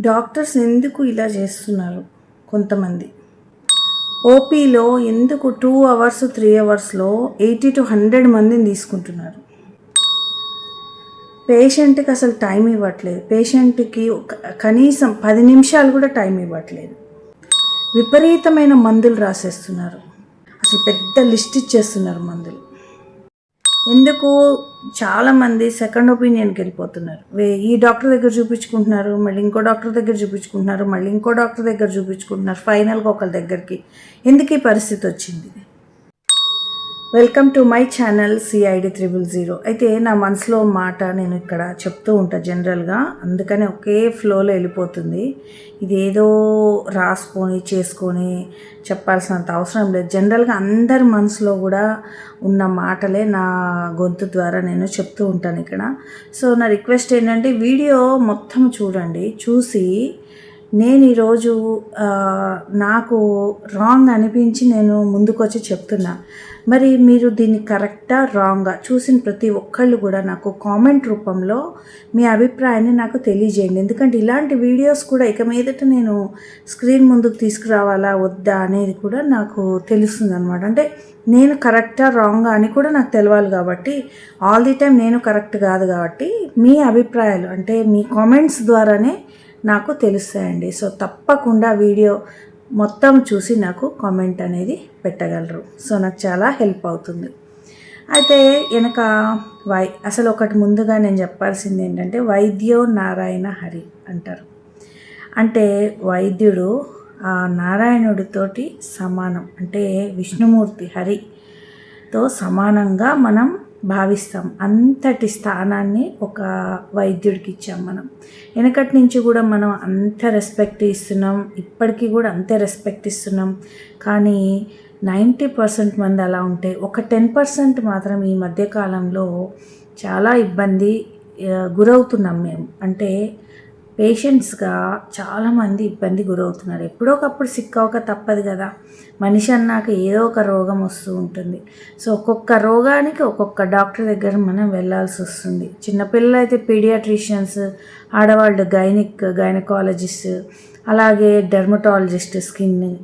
Doctors ఎందుకు ఇలా చేస్తున్నారు? కొంతమంది. ఓపీలో ఎందుకు టూ అవర్స్ త్రీ అవర్స్లో ఎయిటీ టు హండ్రెడ్ మందిని తీసుకుంటున్నారు? పేషెంట్కి అసలు టైం ఇవ్వట్లేదు. పేషెంట్కి ఒక కనీసం పది నిమిషాలు కూడా టైం ఇవ్వట్లేదు. విపరీతమైన మందులు రాసేస్తున్నారు. అసలు పెద్ద లిస్ట్ ఇచ్చేస్తున్నారు మందులు. ఎందుకు చాలామంది సెకండ్ ఒపీనియన్కి వెళ్ళిపోతున్నారు. వే- ఈ డాక్టర్ దగ్గర చూపించుకుంటున్నారు మళ్ళీ ఇంకో డాక్టర్ దగ్గర చూపించుకుంటున్నారు మళ్ళీ ఇంకో డాక్టర్ దగ్గర చూపించుకుంటున్నారు ఫైనల్గా ఒకరి దగ్గరికి. ఎందుకు ఈ పరిస్థితి వచ్చింది? Welcome to my channel CID triple zero అయితే నా మనసులో మాట నేను ఇక్కడ చెప్తూ ఉంటా జనరల్గా అందుకని ఒకే ఫ్లోలో వెళ్ళిపోతుంది. ఇది ఏదో రాసుకొని చేసుకొని చెప్పాల్సినంత అవసరం లేదు. జనరల్గా అందరి మనసులో కూడా ఉన్న మాటలే నా గొంతు ద్వారా నేను చెప్తూ ఉంటాను ఇక్కడ. సో నా రిక్వెస్ట్ ఏంటంటే వీడియో మొత్తం చూడండి. చూసి నేను ఈరోజు నాకు రాంగ్ అనిపించి నేను ముందుకొచ్చి చెప్తున్నా. మరి మీరు దీన్ని కరెక్టా రాంగా చూసిన ప్రతి ఒక్కళ్ళు కూడా నాకు కామెంట్ రూపంలో మీ అభిప్రాయాన్ని నాకు తెలియజేయండి. ఎందుకంటే ఇలాంటి వీడియోస్ కూడా ఇక మీదట నేను స్క్రీన్ ముందుకు తీసుకురావాలా వద్దా అనేది కూడా నాకు తెలుస్తుంది అనమాట అంటే నేను కరెక్టా రాంగా అని కూడా నాకు తెలవాలి కాబట్టి ఆల్ ది టైం నేను కరెక్ట్ కాదు కాబట్టి మీ అభిప్రాయాలు అంటే మీ కామెంట్స్ ద్వారానే నాకు తెలుస్తాయండి. సో తప్పకుండా వీడియో మొత్తం చూసి నాకు కామెంట్ అనేది పెట్టగలరు. సో నాకు చాలా హెల్ప్ అవుతుంది. అయితే వెనక వై అసలు ఒకటి ముందుగా నేను చెప్పాల్సింది ఏంటంటే వైద్యో నారాయణ హరి అంటారు. అంటే వైద్యుడు ఆ నారాయణుడితోటి సమానం. అంటే విష్ణుమూర్తి హరితో సమానంగా మనం భావిస్తాం. అంతటి స్థానాన్ని ఒక వైద్యుడికి ఇచ్చాం మనం. వెనకటి నుంచి కూడా మనం అంత రెస్పెక్ట్ ఇస్తున్నాం. ఇప్పటికీ కూడా అంతే రెస్పెక్ట్ ఇస్తున్నాం. కానీ నైంటీ పర్సెంట్ మంది అలా ఉంటే ఒక టెన్ పర్సెంట్ మాత్రం ఈ మధ్యకాలంలో చాలా ఇబ్బంది గురవుతున్నాం మేము. అంటే పేషెంట్స్గా చాలామంది ఇబ్బంది గురవుతున్నారు. ఎప్పుడో ఒకప్పుడు సిక్ అవ్వక తప్పదు కదా. మనిషి అన్నాక ఏదో ఒక రోగం వస్తూ ఉంటుంది. సో ఒక్కొక్క రోగానికి ఒక్కొక్క డాక్టర్ దగ్గర మనం వెళ్ళాల్సి వస్తుంది. చిన్నపిల్లలు అయితే పీడియాట్రిషియన్స్ ఆడవాళ్ళు గైనిక్ గైనకాలజిస్ట్ అలాగే డెర్మటాలజిస్ట్ స్కిన్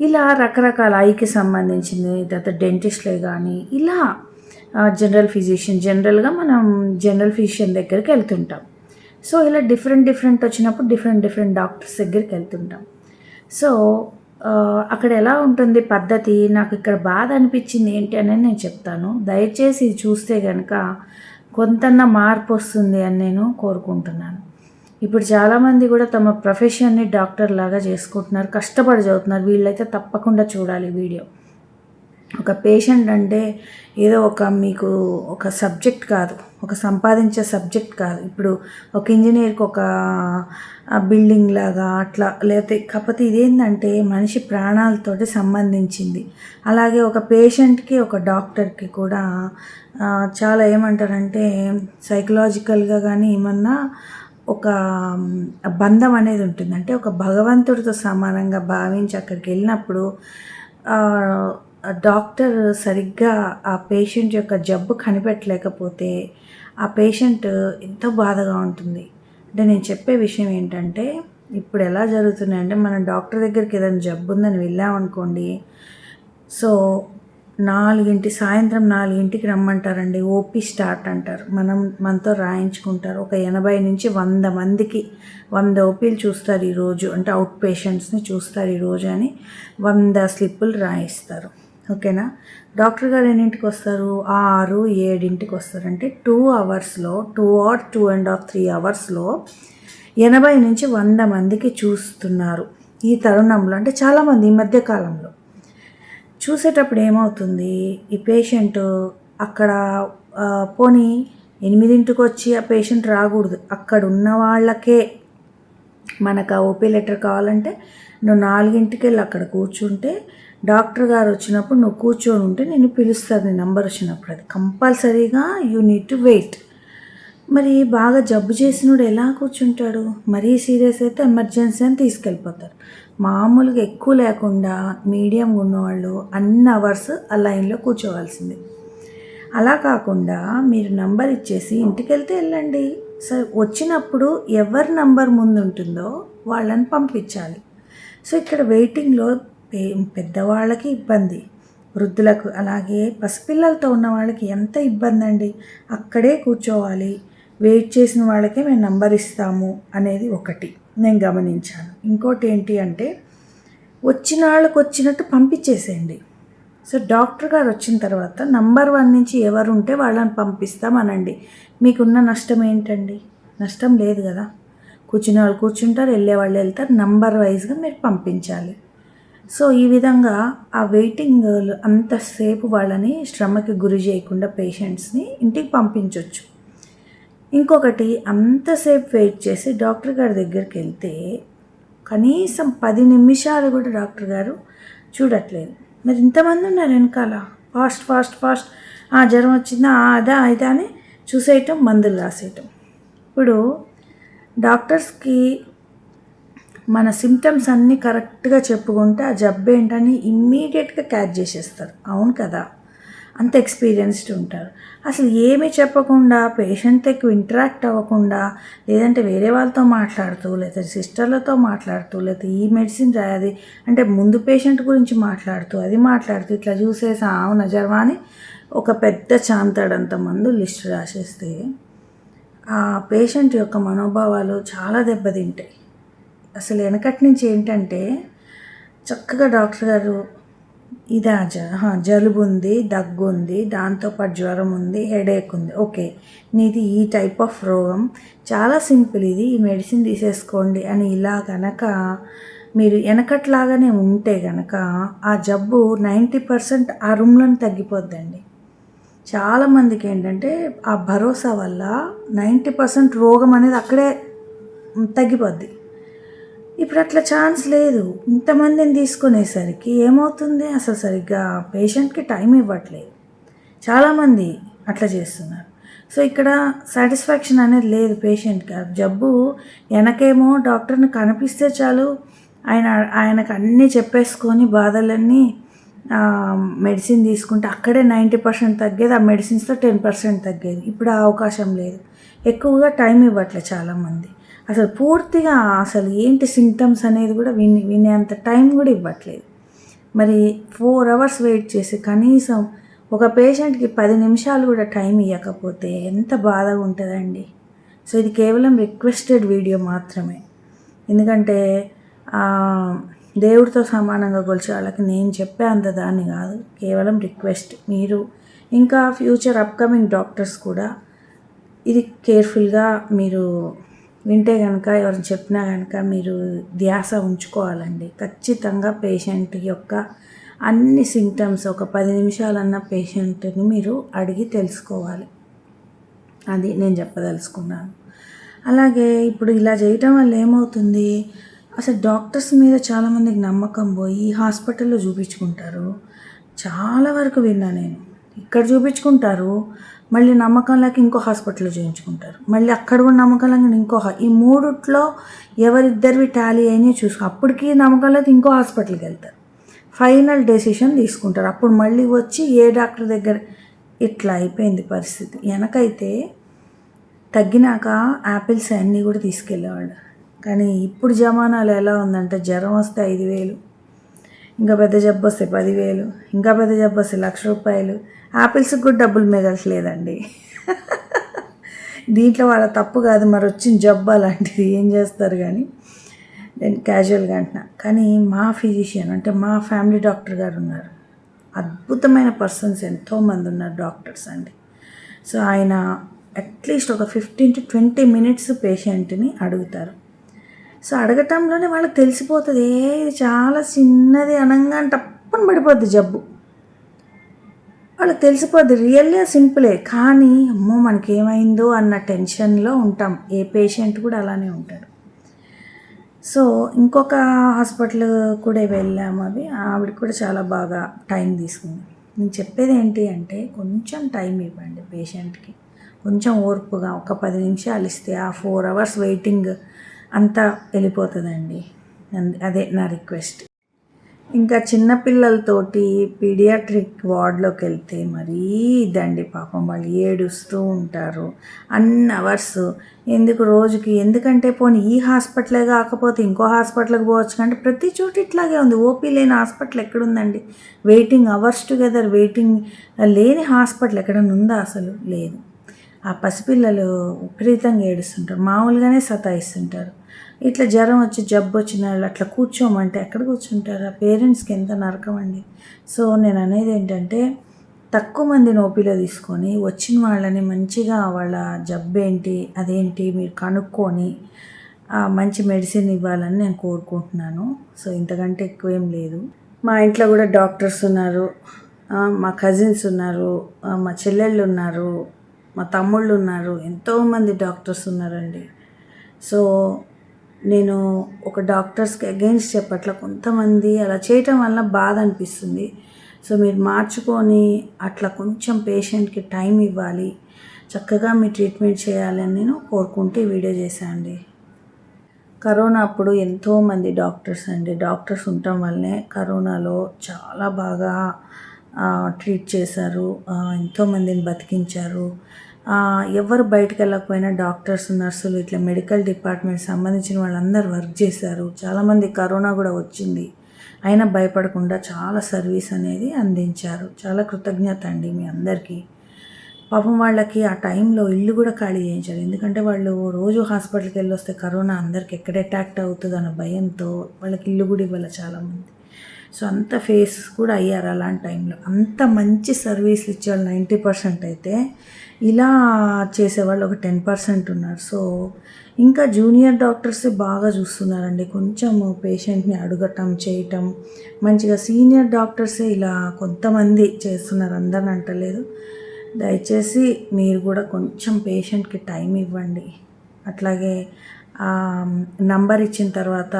ఇలా రకరకాల ఐకి సంబంధించింది తర్వాత డెంటిస్ట్లే కానీ ఇలా జనరల్ ఫిజిషియన్ జనరల్గా మనం జనరల్ ఫిజిషియన్ దగ్గరికి వెళ్తుంటాం. సో ఇలా డిఫరెంట్ డిఫరెంట్ వచ్చినప్పుడు డిఫరెంట్ డిఫరెంట్ డాక్టర్స్ దగ్గరికి వెళ్తుంటాం. సో అక్కడ ఎలా ఉంటుంది పద్ధతి? నాకు ఇక్కడ బాధ అనిపించింది ఏంటి అనేది నేను చెప్తాను. దయచేసి ఇది చూస్తే కనుక కొంతన్న మార్పు వస్తుంది అని నేను కోరుకుంటున్నాను. ఇప్పుడు చాలామంది కూడా తమ ప్రొఫెషన్ని డాక్టర్ లాగా చేసుకుంటున్నారు కష్టపడి చదువుతున్నారు. వీళ్ళైతే తప్పకుండా చూడాలి వీడియో. ఒక పేషెంట్ అంటే ఏదో ఒక మీకు ఒక సబ్జెక్ట్ కాదు ఒక సంపాదించే సబ్జెక్ట్ కాదు. ఇప్పుడు ఒక ఇంజనీర్కి ఒక బిల్డింగ్ లాగా అట్లా లేకపోతే కాకపోతే ఇదేంటంటే మనిషి ప్రాణాలతోటి సంబంధించింది. అలాగే ఒక పేషెంట్కి ఒక డాక్టర్కి కూడా చాలా ఏమంటారంటే సైకలాజికల్గా కానీ ఏమన్నా ఒక బంధం అనేది ఉంటుంది. అంటే ఒక భగవంతుడితో సమానంగా భావించి అక్కడికి వెళ్ళినప్పుడు డాక్టర్ సరిగ్గా ఆ పేషెంట్ యొక్క జబ్బు కనిపెట్టలేకపోతే ఆ పేషెంట్ ఎంతో బాధగా ఉంటుంది. అంటే నేను చెప్పే విషయం ఏంటంటే ఇప్పుడు ఎలా జరుగుతున్నాయంటే మనం డాక్టర్ దగ్గరికి ఏదైనా జబ్బు ఉందని వెళ్ళామనుకోండి సో నాలుగింటి సాయంత్రం నాలుగింటికి రమ్మంటారండి ఓపీ స్టార్ట్ అంటారు. మనం మనతో రాయించుకుంటారు. ఒక ఎనభై నుంచి వంద మందికి వంద ఓపీలు చూస్తారు ఈరోజు. అంటే అవుట్ పేషెంట్స్ని చూస్తారు ఈరోజు అని వంద స్లిప్పులు రాయిస్తారు. ఓకేనా? డాక్టర్ గారు ఎన్నింటికి వస్తారు? ఆరు ఏడింటికి వస్తారు. అంటే టూ అవర్స్లో two or two and half three అవర్స్లో ఎనభై నుంచి వంద మందికి చూస్తున్నారు ఈ తరుణంలో. అంటే చాలామంది ఈ మధ్య కాలంలో. చూసేటప్పుడు ఏమవుతుంది? ఈ పేషెంట్ అక్కడ పోనీ ఎనిమిదింటికి వచ్చి ఆ పేషెంట్ రాకూడదు. అక్కడ ఉన్న వాళ్ళకే మనకు ఆ ఓపీ లెటర్ కావాలంటే నువ్వు నాలుగింటికి వెళ్ళి అక్కడ కూర్చుంటే డాక్టర్ గారు వచ్చినప్పుడు నువ్వు కూర్చొని ఉంటే నేను పిలుస్తాను నీ నెంబర్ వచ్చినప్పుడు. అది కంపల్సరీగా యూ నీడ్ టు వెయిట్. మరి బాగా జబ్బు చేసినోడు ఎలా కూర్చుంటాడు? మరీ సీరియస్ అయితే ఎమర్జెన్సీ అని తీసుకెళ్ళిపోతారు. మామూలుగా ఎక్కువ లేకుండా మీడియం ఉన్నవాళ్ళు అన్ని అవర్స్ ఆ లైన్లో కూర్చోవాల్సింది. అలా కాకుండా మీరు నంబర్ ఇచ్చేసి ఇంటికి వెళ్తే వెళ్ళండి. సో వచ్చినప్పుడు ఎవరి నంబర్ ముందు ఉంటుందో వాళ్ళని పంపించాలి. సో ఇక్కడ వెయిటింగ్లో పెద్దవాళ్ళకి ఇబ్బంది. వృద్ధులకు అలాగే పసిపిల్లలతో ఉన్న వాళ్ళకి ఎంత ఇబ్బంది అండి అక్కడే కూర్చోవాలి. వెయిట్ చేసిన వాళ్ళకే మేము నంబర్ ఇస్తాము అనేది ఒకటి నేను గమనించాను. ఇంకోటి ఏంటి అంటే వచ్చిన వాళ్ళకి వచ్చినట్టు పంపించేసేయండి. సో డాక్టర్ గారు వచ్చిన తర్వాత నంబర్ వన్ నుంచి ఎవరు ఉంటే వాళ్ళని పంపిస్తామనండి. మీకున్న నష్టం ఏంటండి? నష్టం లేదు కదా. కూర్చునే వాళ్ళు కూర్చుంటారు వెళ్ళే వాళ్ళు వెళ్తారు. నంబర్ వైజ్గా మీరు పంపించాలి. సో ఈ విధంగా ఆ వెయిటింగ్ అంతసేపు వాళ్ళని శ్రమకి గురి చేయకుండా పేషెంట్స్ని ఇంటికి పంపించవచ్చు ఇంకొకటి అంతసేపు వెయిట్ చేసి డాక్టర్ గారి దగ్గరికి వెళ్తే కనీసం పది నిమిషాలు కూడా డాక్టర్ గారు చూడట్లేదు. మరి ఇంతమంది ఉన్నారు వెనకాల. Fast fast fast. ఆ జ్వరం వచ్చిందా? అదా ఇదా అని చూసేయటం మందులు రాసేయటం. ఇప్పుడు డాక్టర్స్కి మన సిమ్టమ్స్ అన్నీ కరెక్ట్గా చెప్పుకుంటే ఆ జబ్బు ఏంటని ఇమ్మీడియట్గా క్యాచ్ చేసేస్తారు. అవును కదా? అంత ఎక్స్పీరియన్స్డ్ ఉంటారు. అసలు ఏమీ చెప్పకుండా పేషెంట్ ఎక్కువ ఇంటరాక్ట్ అవ్వకుండా లేదంటే వేరే వాళ్ళతో మాట్లాడుతూ లేదా సిస్టర్లతో మాట్లాడుతూ లేదా ఈ మెడిసిన్ రాయాలి అంటే ముందు పేషెంట్ గురించి మాట్లాడుతూ అది మాట్లాడుతూ ఇట్లా చూసేసి అవున జర్వా అని ఒక పెద్ద చాంతాడంత మందు లిస్ట్ రాసేస్తే ఆ పేషెంట్ యొక్క మనోభావాలు చాలా దెబ్బతింటాయి. అసలు వెనకటి నుంచి ఏంటంటే చక్కగా డాక్టర్ గారు ఇదా జ జలుబు ఉంది దగ్గు ఉంది దాంతోపాటు జ్వరం ఉంది హెడేక్ ఉంది. ఓకే నీది ఈ టైప్ ఆఫ్ రోగం. చాలా సింపుల్ ఇది ఈ మెడిసిన్ తీసేసుకోండి అని ఇలా కనుక మీరు వెనకట్లాగానే ఉంటే కనుక ఆ జబ్బు నైంటీ పర్సెంట్ ఆ రూమ్లోనే తగ్గిపోద్దండి. చాలామందికి ఏంటంటే ఆ భరోసా వల్ల నైంటీ పర్సెంట్ రోగం అనేది అక్కడే తగ్గిపోద్ది. ఇప్పుడు అట్లా ఛాన్స్ లేదు. ఇంతమందిని తీసుకునేసరికి ఏమవుతుంది? అసలు సరిగ్గా పేషెంట్కి టైం ఇవ్వట్లేదు. చాలామంది అట్లా చేస్తున్నారు. సో ఇక్కడ సాటిస్ఫాక్షన్ అనేది లేదు పేషెంట్కి. జబ్బు వెనకేమో డాక్టర్ని కనిపిస్తే చాలు. ఆయన ఆయనకు అన్నీ చెప్పేసుకొని బాధలన్నీ మెడిసిన్ తీసుకుంటే అక్కడే నైంటీ పర్సెంట్ తగ్గేది ఆ మెడిసిన్స్తో టెన్ పర్సెంట్ తగ్గేది. ఇప్పుడు ఆ అవకాశం లేదు. ఎక్కువగా టైం ఇవ్వట్లేదు చాలామంది. అసలు పూర్తిగా అసలు ఏంటి సింటమ్స్ అనేది కూడా విని వినేంత టైం కూడా ఇవ్వట్లేదు. మరి ఫోర్ అవర్స్ వెయిట్ చేసి కనీసం ఒక పేషెంట్కి పది నిమిషాలు కూడా టైం ఇవ్వకపోతే ఎంత బాధగా ఉంటుందండి. సో ఇది కేవలం రిక్వెస్టెడ్ వీడియో మాత్రమే. ఎందుకంటే దేవుడితో సమానంగా కొలిచే వాళ్ళకి నేను చెప్పే అంత దాన్ని కాదు. కేవలం రిక్వెస్ట్ మీరు ఇంకా ఫ్యూచర్ అప్కమింగ్ డాక్టర్స్ కూడా ఇది కేర్ఫుల్గా మీరు వింటే కనుక ఎవరు చెప్పినా కనుక మీరు ధ్యాస ఉంచుకోవాలండి. ఖచ్చితంగా పేషెంట్ యొక్క అన్ని సింటమ్స్ ఒక పది నిమిషాలన్న పేషెంట్ని మీరు అడిగి తెలుసుకోవాలి. అది నేను చెప్పదలుచుకున్నాను. అలాగే ఇప్పుడు ఇలా చేయటం వల్ల ఏమవుతుంది? అసలు డాక్టర్స్ మీద చాలామందికి నమ్మకం పోయి హాస్పిటల్లో చూపించుకుంటారు. చాలా వరకు విన్నా నేను. ఇక్కడ చూపించుకుంటారు. మళ్ళీ నమ్మకం లేక ఇంకో హాస్పిటల్లో చేయించుకుంటారు. మళ్ళీ అక్కడ కూడా నమ్మకం లేక ఇంకో హా- ఈ మూడిట్లో ఎవరిద్దరివి టాలీ అయినా చూసుకో అప్పటికి నమ్మకం లేక ఇంకో హాస్పిటల్కి వెళ్తారు. ఫైనల్ డెసిషన్ తీసుకుంటారు. అప్పుడు మళ్ళీ వచ్చి ఏ డాక్టర్ దగ్గర ఇట్లా అయిపోయింది పరిస్థితి. వెనకైతే తగ్గినాక యాపిల్స్ అన్నీ కూడా తీసుకెళ్ళేవాళ్ళు. కానీ ఇప్పుడు జమానాలు ఎలా ఉందంటే జ్వరం వస్తే ఐదు వేలు ఇంకా పెద్ద జబ్బు వస్తే పదివేలు ఇంకా పెద్ద జబ్బు వస్తే లక్ష రూపాయలు. యాపిల్స్కి కూడా డబ్బులు మిగలట్లేదండి దీంట్లో వాళ్ళ తప్పు కాదు మరి వచ్చిన జబ్బు అలాంటిది ఏం చేస్తారు కానీ? నేను క్యాజువల్గా అంటున్నా. కానీ మా ఫిజిషియన్ అంటే మా ఫ్యామిలీ డాక్టర్ గారు ఉన్నారు. అద్భుతమైన పర్సన్స్ ఎంతోమంది ఉన్నారు డాక్టర్స్ అండి. సో ఆయన అట్లీస్ట్ ఒక ఫిఫ్టీన్ టు ట్వంటీ మినిట్స్ పేషెంట్ని అడుగుతారు. సో అడగటంలోనే వాళ్ళకి తెలిసిపోతుంది ఏ ఇది చాలా చిన్నది అనంగా టప్పని పడిపోద్ది జబ్బు. వాళ్ళకి తెలిసిపోద్ది రియల్గా సింపులే. కానీ అమ్మో మనకి ఏమైందో అన్న టెన్షన్లో ఉంటాం. ఏ పేషెంట్ కూడా అలానే ఉంటాడు. సో ఇంకొక హాస్పిటల్ కూడా వెళ్ళాము అవి. ఆవిడ కూడా చాలా బాగా టైం తీసుకుంది. నేను చెప్పేది ఏంటి అంటే కొంచెం టైం ఇవ్వండి పేషెంట్కి. కొంచెం ఓర్పుగా ఒక పది నిమిషాలు ఇస్తే ఆ ఫోర్ అవర్స్ వెయిటింగ్ అంతా వెళ్ళిపోతుందండి. అంద- అదే నా రిక్వెస్ట్. ఇంకా చిన్నపిల్లలతోటి పీడియాట్రిక్ వార్డ్లోకి వెళ్తే మరీ ఇదండి పాపం. వాళ్ళు ఏడుస్తూ ఉంటారు. అన్ని అవర్స్. ఎందుకు రోజుకి? ఎందుకంటే పోనీ ఈ హాస్పిటలే కాకపోతే ఇంకో హాస్పిటల్కి పోవచ్చు. కంటే ప్రతి చోట ఇట్లాగే ఉంది. ఓపీ లేని హాస్పిటల్ ఎక్కడుందండి? వెయిటింగ్ అవర్స్ టుగెదర్ వెయిటింగ్ లేని హాస్పిటల్ ఎక్కడన్నా ఉందా అసలు? లేదు. ఆ పసిపిల్లలు విపరీతంగా ఏడుస్తుంటారు. మామూలుగానే సతాయిస్తుంటారు. ఇట్లా జ్వరం వచ్చి జబ్బు వచ్చిన వాళ్ళు అట్లా కూర్చోమంటే ఎక్కడ కూర్చుంటారు? ఆ పేరెంట్స్కి ఎంత నరకం అండి. సో నేను అనేది ఏంటంటే తక్కువ మంది నోపిలో తీసుకొని వచ్చిన వాళ్ళని మంచిగా వాళ్ళ జబ్బు ఏంటి అదేంటి మీరు కనుక్కొని మంచి మెడిసిన్ ఇవ్వాలని నేను కోరుకుంటున్నాను. సో ఇంతకంటే ఎక్కువ ఏం లేదు. మా ఇంట్లో కూడా డాక్టర్స్ ఉన్నారు. మా కజిన్స్ ఉన్నారు. మా చెల్లెళ్ళు ఉన్నారు. మా తమ్ముళ్ళు ఉన్నారు ఎంతోమంది డాక్టర్స్ ఉన్నారండి. సో నేను ఒక డాక్టర్స్కి అగెయిన్స్ట్ చెప్పట్ల కొంతమంది అలా చేయటం వల్ల బాధ అనిపిస్తుంది. సో మీరు మార్చుకొని అట్లా కొంచెం పేషెంట్కి టైం ఇవ్వాలి చక్కగా మీ ట్రీట్మెంట్ చేయాలని నేను కోరుకుంటూ వీడియో చేశాను అండి. కరోనా అప్పుడు ఎంతోమంది డాక్టర్స్ అండి. డాక్టర్స్ ఉండటం వల్లనే కరోనాలో చాలా బాగా ట్రీట్ చేశారు. ఎంతోమందిని బతికించారు. ఎవరు బయటకు వెళ్ళకపోయినా డాక్టర్స్ నర్సులు ఇట్లా మెడికల్ డిపార్ట్మెంట్ సంబంధించిన వాళ్ళందరూ వర్క్ చేశారు. చాలామంది కరోనా కూడా వచ్చింది. అయినా భయపడకుండా చాలా సర్వీస్ అనేది అందించారు. చాలా కృతజ్ఞత అండి మీ అందరికీ. పాపం వాళ్ళకి ఆ టైంలో ఇల్లు కూడా ఖాళీ చేయించారు. ఎందుకంటే వాళ్ళు రోజు హాస్పిటల్కి వెళ్ళి వస్తే కరోనా అందరికి ఎక్కడ అటాక్ట్ అవుతుంది అన్న భయంతో వాళ్ళకి ఇల్లు కూడా ఇవ్వాలి చాలామంది. సో అంత ఫేస్ కూడా అయ్యారు అలాంటి టైంలో. అంత మంచి సర్వీస్ ఇచ్చేవాళ్ళు నైంటీ పర్సెంట్ అయితే. ఇలా చేసేవాళ్ళు ఒక టెన్ పర్సెంట్ ఉన్నారు. సో ఇంకా జూనియర్ డాక్టర్స్ బాగా చూస్తున్నారండి. కొంచెం పేషెంట్ని అడగటం చేయటం. మంచిగా సీనియర్ డాక్టర్సే ఇలా కొంతమంది చేస్తున్నారు. అందరిని అంటలేదు. దయచేసి మీరు కూడా కొంచెం పేషెంట్కి టైం ఇవ్వండి. అట్లాగే నంబర్ ఇచ్చిన తర్వాత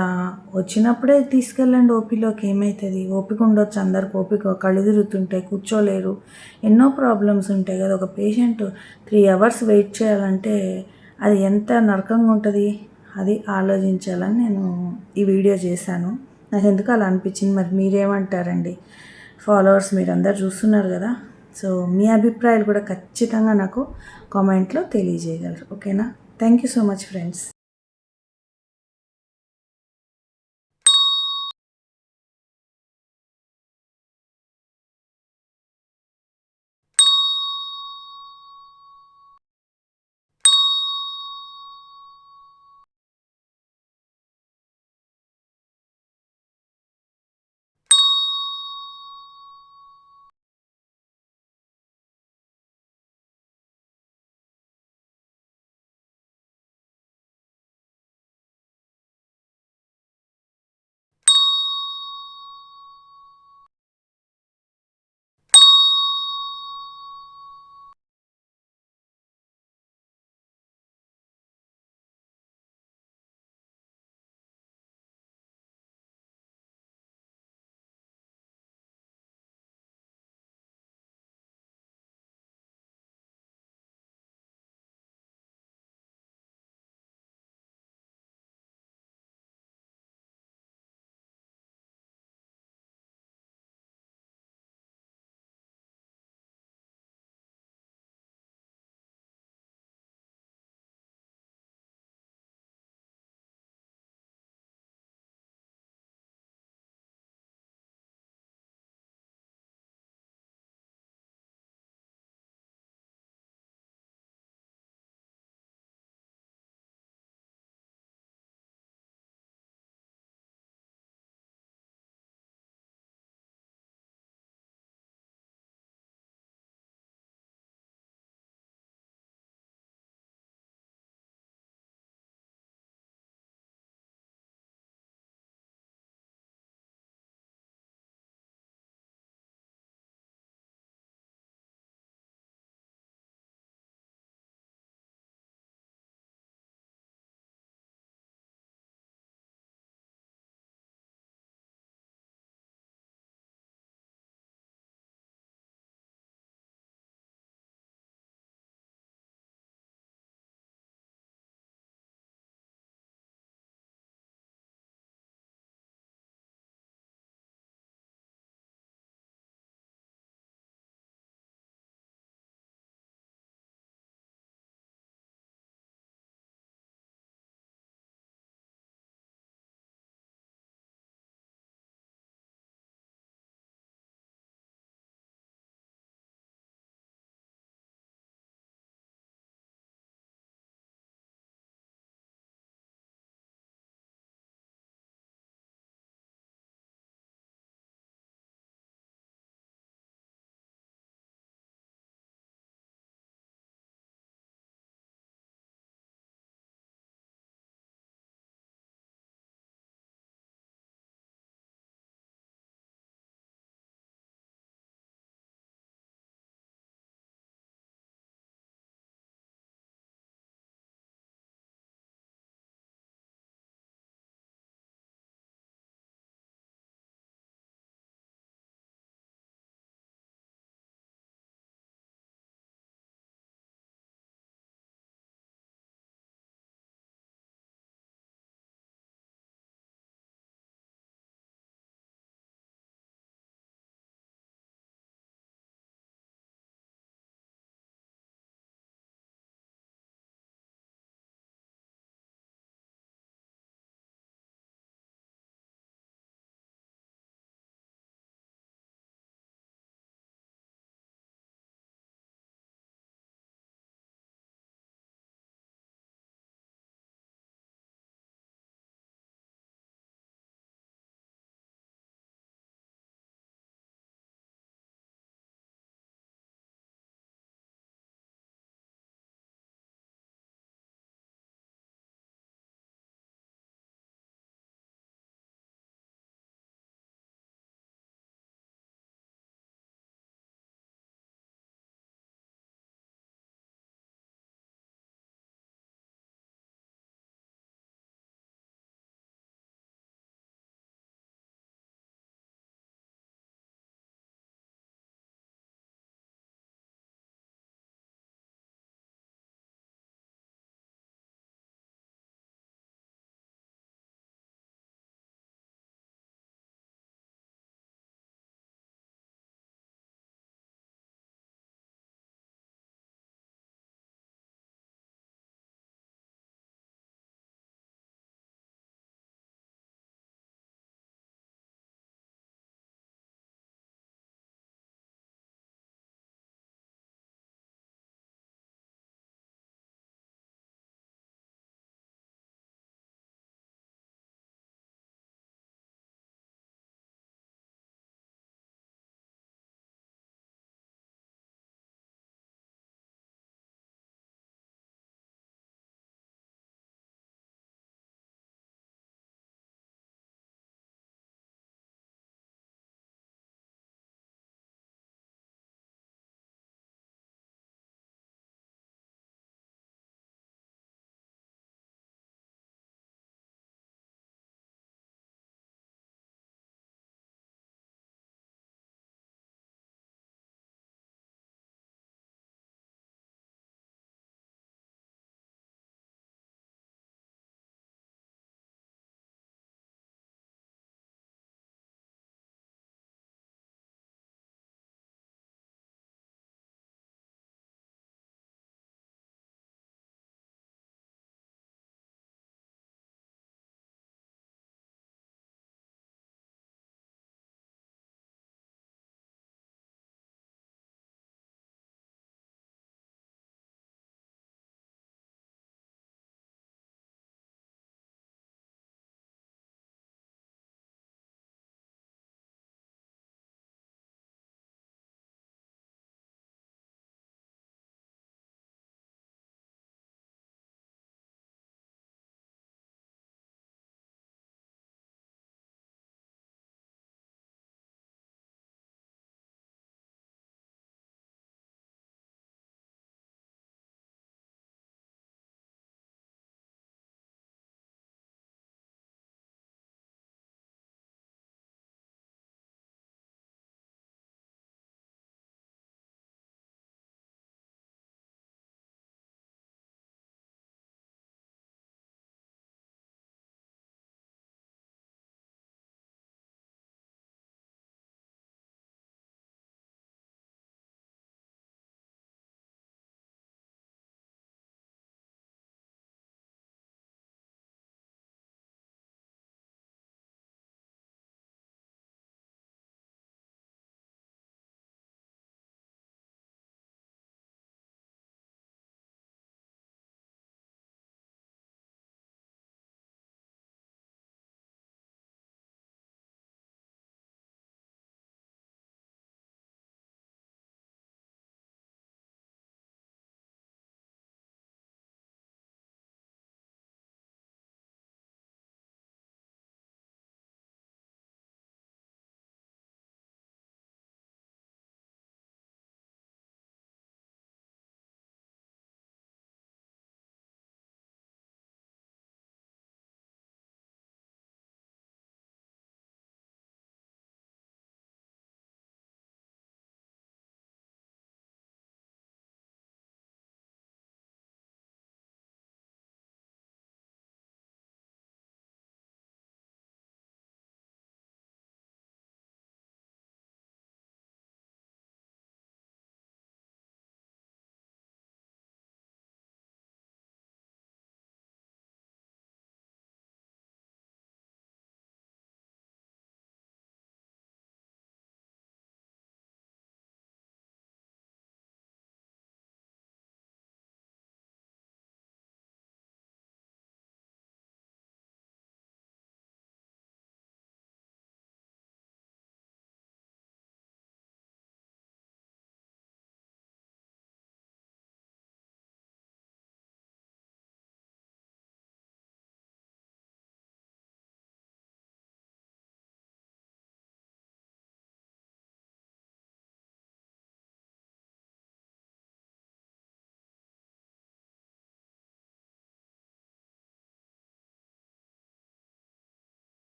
వచ్చినప్పుడే తీసుకెళ్ళండి ఓపీలోకి ఏమవుతుంది ఓపిక ఉండొచ్చు అందరికి ఓపిక కళ్ళు తిరుగుతుంటాయి కూర్చోలేరు. ఎన్నో ప్రాబ్లమ్స్ ఉంటాయి కదా ఒక పేషెంట్ త్రీ అవర్స్ వెయిట్ చేయాలంటే అది ఎంత నరకంగా ఉంటుంది? అది ఆలోచించాలని నేను ఈ వీడియో చేశాను. నాకు ఎందుకు అలా అనిపించింది? మరి మీరేమంటారండి? ఫాలోవర్స్ మీరందరు చూస్తున్నారు కదా. సో మీ అభిప్రాయాలు కూడా ఖచ్చితంగా నాకు కామెంట్లో తెలియజేయగలరు. ఓకేనా? Thank you so much friends.